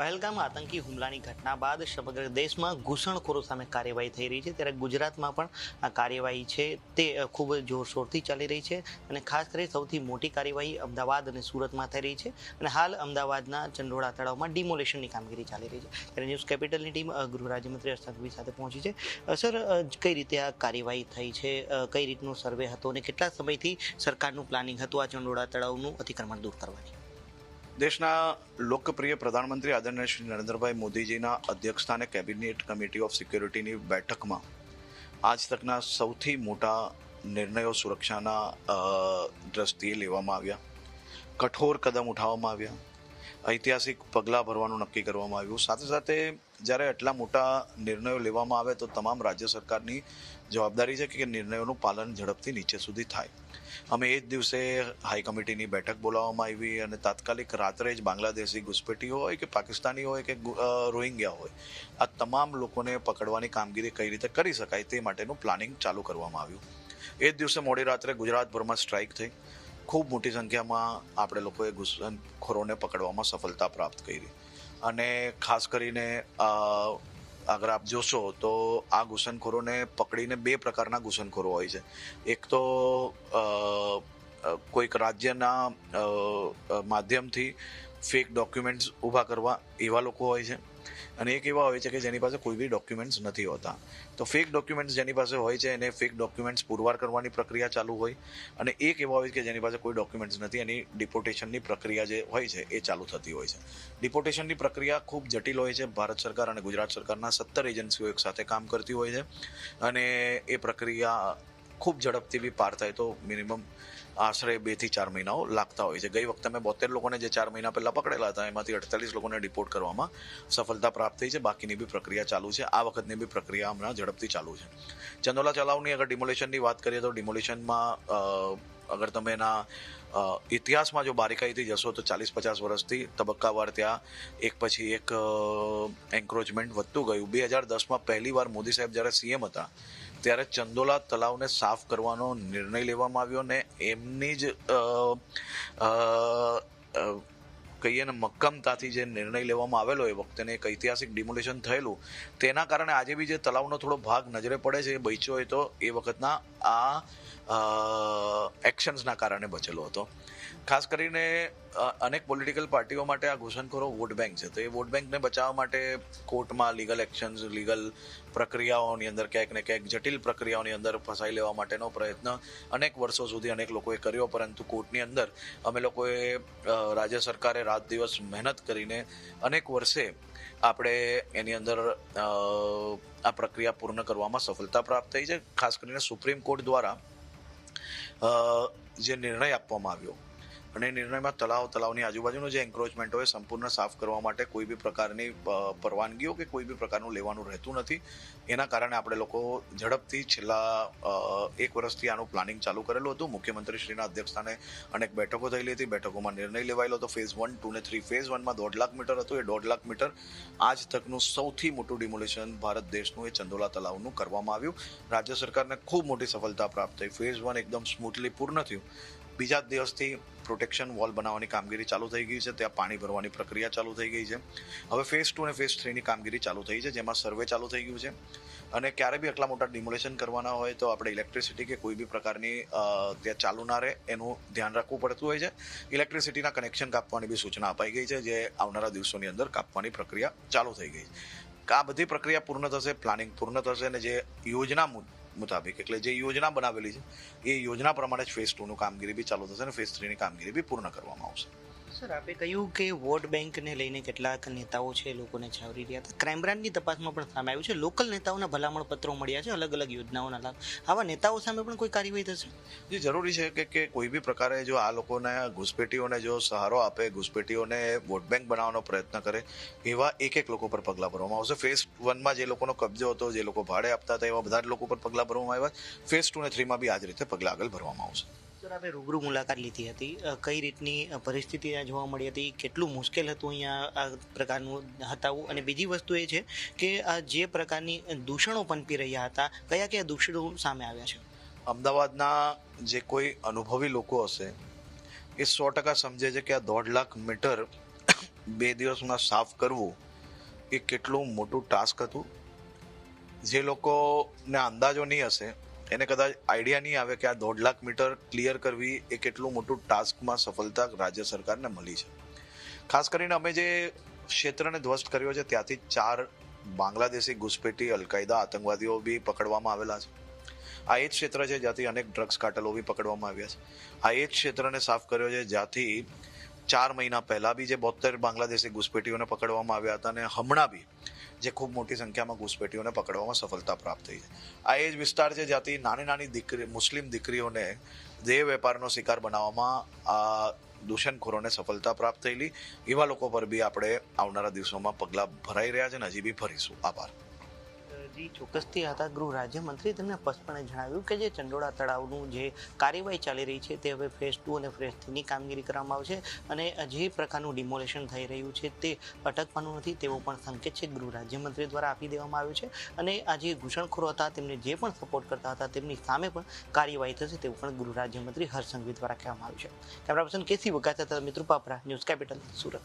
પહેલગામ આતંકી હુમલાની ઘટના બાદ સમગ્ર દેશમાં ઘૂસણખોરો સામે કાર્યવાહી થઈ રહી છે. ત્યારે ગુજરાતમાં પણ આ કાર્યવાહી છે તે ખૂબ જોરશોરથી ચાલી રહી છે અને ખાસ કરી સૌથી મોટી કાર્યવાહી અમદાવાદ અને સુરતમાં થઈ રહી છે અને હાલ અમદાવાદના ચંડોળા તળાવમાં ડિમોલેશનની કામગીરી ચાલી રહી છે. ત્યારે ન્યૂઝ કેપિટલની ટીમ ગૃહ રાજ્યમંત્રી હર્ષ સાથે પહોંચી છે. સર કઈ રીતે આ કાર્યવાહી થઈ છે? કઈ રીતનો સર્વે હતો અને કેટલા સમયથી સરકારનું પ્લાનિંગ હતું આ ચંડોળા તળાવનું અતિક્રમણ દૂર કરવાની? દેશના લોકપ્રિય પ્રધાનમંત્રી આદરણીય શ્રી નરેન્દ્રભાઈ મોદીજીના અધ્યક્ષસ્થાને કેબિનેટ કમિટી ઓફ સિક્યોરિટીની બેઠકમાં આજ તકના સૌથી મોટા નિર્ણયો સુરક્ષાના દ્રષ્ટિએ લેવામાં આવ્યા. કઠોર કદમ ઉઠાવવામાં આવ્યા. ઐતિહાસિક પગલાં ભરવાનું નક્કી કરવામાં આવ્યું. સાથે સાથે જ્યારે આટલા મોટા નિર્ણયો લેવામાં આવે તો તમામ રાજ્ય સરકારની જવાબદારી છે કે નિર્ણયોનું પાલન ઝડપથી નીચે સુધી થાય. અમે એ જ દિવસે હાઈ કમિટીની બેઠક બોલાવવામાં આવી અને તાત્કાલિક રાત્રે જ બાંગ્લાદેશી ઘુસપેટીઓ હોય કે પાકિસ્તાની હોય કે રોહિંગ્યા હોય, આ તમામ લોકોને પકડવાની કામગીરી કઈ રીતે કરી શકાય તે માટેનું પ્લાનિંગ ચાલુ કરવામાં આવ્યું. એ જ દિવસે મોડી રાત્રે ગુજરાતભરમાં સ્ટ્રાઇક થઈ. ખૂબ મોટી સંખ્યામાં આપણે લોકોએ ઘૂસણખોરોને પકડવામાં સફળતા પ્રાપ્ત કરી. અને ખાસ કરીને અગર આપ જોશો તો આ ઘૂસણખોરોને પકડીને બે પ્રકારના ઘૂસણખોરો હોય છે. એક તો કોઈક રાજ્યના માધ્યમથી ફેક ડોક્યુમેન્ટ્સ ઊભા કરવા એવા લોકો હોય છે. અને એક એવા હોય છે કે જેની પાસે કોઈ બી ડોક્યુમેન્ટ્સ નથી હોતા. તો ફેક ડોક્યુમેન્ટ્સ જેની પાસે હોય છે, એને ફેક ડોક્યુમેન્ટ્સ પુરવાર કરવાની પ્રક્રિયા ચાલુ હોય. અને એક એવા હોય કે જેની પાસે કોઈ ડોક્યુમેન્ટ્સ નથી, એની ડિપોર્ટેશનની પ્રક્રિયા જે હોય છે, એ ચાલુ થતી હોય છે. ડિપોર્ટેશનની પ્રક્રિયા ખૂબ જટિલ હોય છે. ભારત સરકાર અને ગુજરાત સરકારના સત્તર એજન્સીઓ એક સાથે કામ કરતી હોય છે. અને એ પ્રક્રિયા ખૂબ ઝડપથી બી પાર થાય તો મિનિમમ આશરે બેથી ચાર મહિનાઓ લાગતા હોય છે. ગઈ વખતે અમે બોતેર લોકોને જે ચાર મહિના પહેલા પકડેલા હતા, એમાંથી અડતાલીસ લોકોને ડિપોર્ટ કરવામાં સફળતા પ્રાપ્ત થઈ છે. બાકીની બી પ્રક્રિયા ચાલુ છે. આ વખતની બી પ્રક્રિયા હમણાં ઝડપથી ચાલુ છે. ચંદોલા ચલાવની અગર ડિમોલેશનની વાત કરીએ તો ડિમોલેશનમાં અગર તમે એના ઇતિહાસમાં જો બારીકાઈથી જશો તો ચાલીસ પચાસ વર્ષથી તબક્કાવાર ત્યાં એક પછી એક એન્ક્રોચમેન્ટ વધતું ગયું. બે હજાર દસમાં પહેલી વાર મોદી સાહેબ જ્યારે સીએમ હતા ત્યારે ચંદોલા તલાવને સાફ કરવાનો નિર્ણય લેવામાં આવ્યો ને એમની જ કહીએ ને મક્કમતાથી જે નિર્ણય લેવામાં આવેલો એ વખતે એક ઐતિહાસિક ડિમોલેશન થયેલું. તેના કારણે આજે બી જે તલાવનો થોડો ભાગ નજરે પડે છે, એ બચ્યો તો એ વખતના આ એક્શન્સના કારણે બચેલો હતો. ખાસ કરીને અનેક પોલિટિકલ પાર્ટીઓ માટે આ ઘૂસણખોરો વોટ બેંક છે. તો એ વોટ બેંકને બચાવવા માટે કોર્ટમાં લીગલ એક્શન્સ લીગલ પ્રક્રિયાઓની અંદર ક્યાંક ને ક્યાંક જટિલ પ્રક્રિયાઓની અંદર ફસાઈ લેવા માટેનો પ્રયત્ન અનેક વર્ષો સુધી અનેક લોકોએ કર્યો, પરંતુ કોર્ટની અંદર અમે લોકોએ રાજ્ય સરકારે રાત દિવસ મહેનત કરીને અનેક વર્ષે આપણે એની અંદર આ પ્રક્રિયા પૂર્ણ કરવામાં સફળતા પ્રાપ્ત થઈ છે. ખાસ કરીને સુપ્રીમ કોર્ટ દ્વારા જે નિર્ણય આપવામાં આવ્યો અને નિર્ણયમાં તળાવ, તળાવની આજુબાજુનું જે એન્ક્રોચમેન્ટ હોય, સંપૂર્ણ સાફ કરવા માટે કોઈ બી પ્રકારની પરવાનગીઓ કે કોઈ બી પ્રકારનું લેવાનું રહેતું નથી. એના કારણે આપણે લોકો ઝડપથી છેલ્લા એક વર્ષથી આનું પ્લાનિંગ ચાલુ કરેલું હતું. મુખ્યમંત્રીશ્રીના અધ્યક્ષસ્થાને અનેક બેઠકો થયેલી હતી. બેઠકોમાં નિર્ણય લેવાયેલો હતો. ફેઝ વન ટુ ને થ્રી ફેઝ વનમાં દોઢ લાખ મીટર હતું. એ દોઢ લાખ મીટર આજ તકનું સૌથી મોટું ડિમોલેશન ભારત દેશનું, એ ચંદોલા તળાવનું કરવામાં આવ્યું. રાજ્ય સરકારને ખૂબ મોટી સફળતા પ્રાપ્ત થઈ. ફેઝ વન એકદમ સ્મૂથલી પૂર્ણ થયું. બીજા જ દિવસથી પ્રોટેક્શન વોલ બનાવવાની કામગીરી ચાલુ થઈ ગઈ છે. ત્યાં પાણી ભરવાની પ્રક્રિયા ચાલુ થઈ ગઈ છે. હવે ફેઝ ટુ અને ફેઝ થ્રીની કામગીરી ચાલુ થઈ છે, જેમાં સર્વે ચાલુ થઈ ગયું છે. અને ક્યારે બી આટલા મોટા ડિમોલેશન કરવાના હોય તો આપણે ઇલેક્ટ્રિસિટી કે કોઈ બી પ્રકારની ત્યાં ચાલુ ના રહે, એનું ધ્યાન રાખવું પડતું હોય છે. ઇલેક્ટ્રિસિટીના કનેક્શન કાપવાની બી સૂચના અપાઈ ગઈ છે, જે આવનારા દિવસોની અંદર કાપવાની પ્રક્રિયા ચાલુ થઈ ગઈ છે. આ બધી પ્રક્રિયા પૂર્ણ થશે પ્લાનિંગ પૂર્ણ થશે અને જે યોજના મુતાબિક. એટલે જે યોજના બનાવેલી છે, એ યોજના પ્રમાણે જ ફેઝ ટુનું કામગીરી બી ચાલુ થશે અને ફેઝ થ્રીની કામગીરી બી પૂર્ણ કરવામાં આવશે. સર, આપે કહ્યું કે વોટ બેંકને લઈને કેટલાક નેતાઓ છે લોકોને છાવરી રહ્યા હતા. ક્રાઇમ બ્રાન્ચની તપાસમાં પણ સામે આવ્યું છે. લોકલ નેતાઓના ભલામણ પત્રો મળ્યા છે, અલગ અલગ યોજનાઓના લાભ. આવા નેતાઓ સામે પણ કોઈ કાર્યવાહી થશે? જે, જરૂરી છે કે કે કોઈ બી પ્રકારે જો આ લોકોને ઘૂસપેટીઓને જો સહારો આપે, ઘૂસપેટીઓને વોટ બેંક બનાવવાનો પ્રયત્ન કરે, એવા એક એક લોકો પર પગલાં ભરવામાં આવશે. ફેઝ વનમાં જે લોકોનો કબજો હતો, જે લોકો ભાડે આપતા હતા, એવા બધા જ લોકો પર પગલાં ભરવામાં આવ્યા ફેઝ ટુ ને થ્રીમાં બી આ જ રીતે પગલાં આગળ ભરવામાં આવશે. સર રૂબરૂ મુલાકાત લીધી હતી. કઈ રીતની પરિસ્થિતિ જોવા મળી હતી? કેટલું મુશ્કેલ હતું અહીંયા આ પ્રકારનું હતાવું? અને બીજી વસ્તુ એ છે કે આ જે પ્રકારની દૂષણો પનપી રહ્યા હતા, કયા કયા દૂષણો સામે આવ્યા છે? અમદાવાદના જે કોઈ અનુભવી લોકો હશે, એ સો ટકા સમજે છે કે આ દોઢ લાખ મીટર બે દિવસમાં સાફ કરવું એ કેટલું મોટું ટાસ્ક હતું. જે લોકોને અંદાજો નહીં હશે એને કદાચ આઈડિયા નહીં આવે કે આ દોઢ લાખ મીટર ક્લિયર કરવી એ કેટલું મોટું ટાસ્કમાં સફળતા રાજ્ય સરકારને મળી છે. ખાસ કરીને અમે જે ક્ષેત્રને ધ્વસ્ત કર્યો છે, ત્યાંથી ચાર બાંગ્લાદેશી ઘુસપેટી, અલકાયદા, આતંકવાદીઓ બી પકડવામાં આવેલા છે. આ એ જ ક્ષેત્ર છે જ્યાંથી અનેક ડ્રગ્સ કાર્ટલો બી પકડવામાં આવ્યા છે. આ એ જ ક્ષેત્રને સાફ કર્યો છે જ્યાંથી ચાર મહિના પહેલા બી જે બોતેર બાંગ્લાદેશી ઘુસપેટીઓને પકડવામાં આવ્યા હતા અને હમણાં બી જે ખૂબ મોટી સંખ્યામાં ઘુસપેટીઓને પકડવામાં સફળતા પ્રાપ્ત થઈ છે. આ એ જ વિસ્તાર છે જ્યાંથી નાની નાની દીકરી, મુસ્લિમ દીકરીઓને દેહ વેપારનો શિકાર બનાવવામાં આ દૂષણખોરોને સફળતા પ્રાપ્ત થયેલી. એવા લોકો પર બી આપણે આવનારા દિવસોમાં પગલાં ભરાઈ રહ્યા છે ને હજી બી ભરીશું આભાર. જી ચોક્કસથી હતા. ગૃહ રાજ્યમંત્રી તેમણે સ્પષ્ટપણે જણાવ્યું કે જે ચંડોળા તળાવનું જે કાર્યવાહી ચાલી રહી છે તે હવે ફેઝ ટુ અને ફેઝ થ્રીની કામગીરી કરવામાં આવશે અને જે પ્રકારનું ડિમોલેશન થઈ રહ્યું છે તે અટકવાનું નથી તેવો પણ સંકેત છે ગૃહ રાજ્યમંત્રી દ્વારા આપી દેવામાં આવ્યો છે અને આ જે ઘૂસણખોરો હતા તેમને જે પણ સપોર્ટ કરતા હતા તેમની સામે પણ કાર્યવાહી થશે તેવું પણ ગૃહ રાજ્યમંત્રી હર્ષ સંઘવી દ્વારા કહેવામાં આવ્યું છે. કેમેરા પર્સન કેસી વગાતા મિત્રો પાપરા ન્યૂઝ કેપિટલ, સુરત.